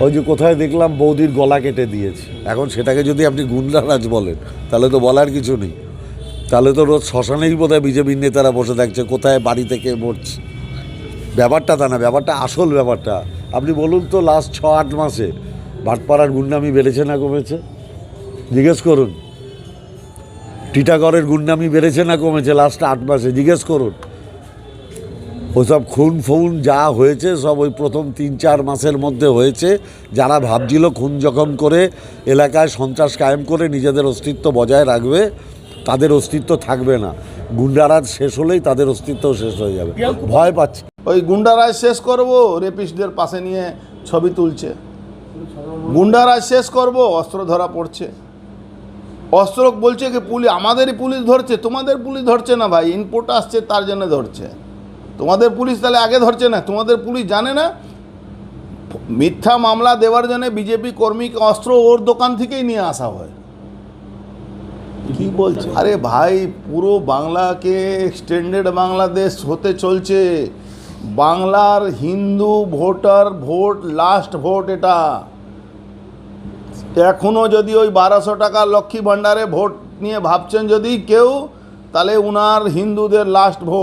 ওই যে কোথায় দেখলাম বৌদির গলা কেটে দিয়েছে। এখন সেটাকে যদি আপনি গুন্ডারাজ বলেন, তাহলে তো বলার কিছু নেই। তাহলে তো রোজ শ্মশানেই বোধ হয় বিজেপির নেতারা বসে থাকছে, কোথায় বাড়ি থেকে মরছে। ব্যাপারটা তা না, ব্যাপারটা আসল ব্যাপারটা। আপনি বলুন তো লাস্ট ছ আট মাসে ভাটপাড়ার গুন্ডামি বেড়েছে না কমেছে? জিজ্ঞেস করুন। টিটাগড়ের গুন্ডামি বেড়েছে না কমেছে লাস্ট আট মাসে? জিজ্ঞেস করুন। ওসব খুন ফুন যা হয়েছে, সব ওই প্রথম তিন চার মাসের মধ্যে হয়েছে। যারা ভাবছিল খুন জখম করে এলাকায় সন্ত্রাস কায়েম করে নিজেদের অস্তিত্ব বজায় রাখবে, তাদের অস্তিত্ব থাকবে না। গুন্ডারাজ শেষ হলেই তাদের অস্তিত্ব শেষ হয়ে যাবে। ভয় পাচ্ছে। ওই গুন্ডারাজ শেষ করব, রেপিস্টদের পাশে নিয়ে ছবি তুলছে। গুন্ডারাজ শেষ করব, অস্ত্র ধরা পড়ছে। অস্ত্র বলছে কি পুলিশ আমাদেরই পুলিশ ধরছে, তোমাদের পুলিশ ধরছে না ভাই, ইনপুট আসছে তার জন্য ধরছে। তোমাদের পুলিশ তাহলে আগে ধরছে না তোমাদের পুলিশ জানে না? মিথ্যা মামলা দেওয়ার জন্য বিজেপি কর্মীকে অস্ত্র ওর দোকান থেকেই নিয়ে আসা হয়। কি বলছে? আরে ভাই পুরো বাংলাকে এক্সটেন্ডেড বাংলাদেশ হতে চলছে। বাংলার Hindu voter vote last vote এটা। এখনও যদি ওই বারোশো টাকা লক্ষ্মী ভাণ্ডারে ভোট নিয়ে ভাবছেন যদি কেউ তাহলে উনার হিন্দুদের লাস্ট ভোট।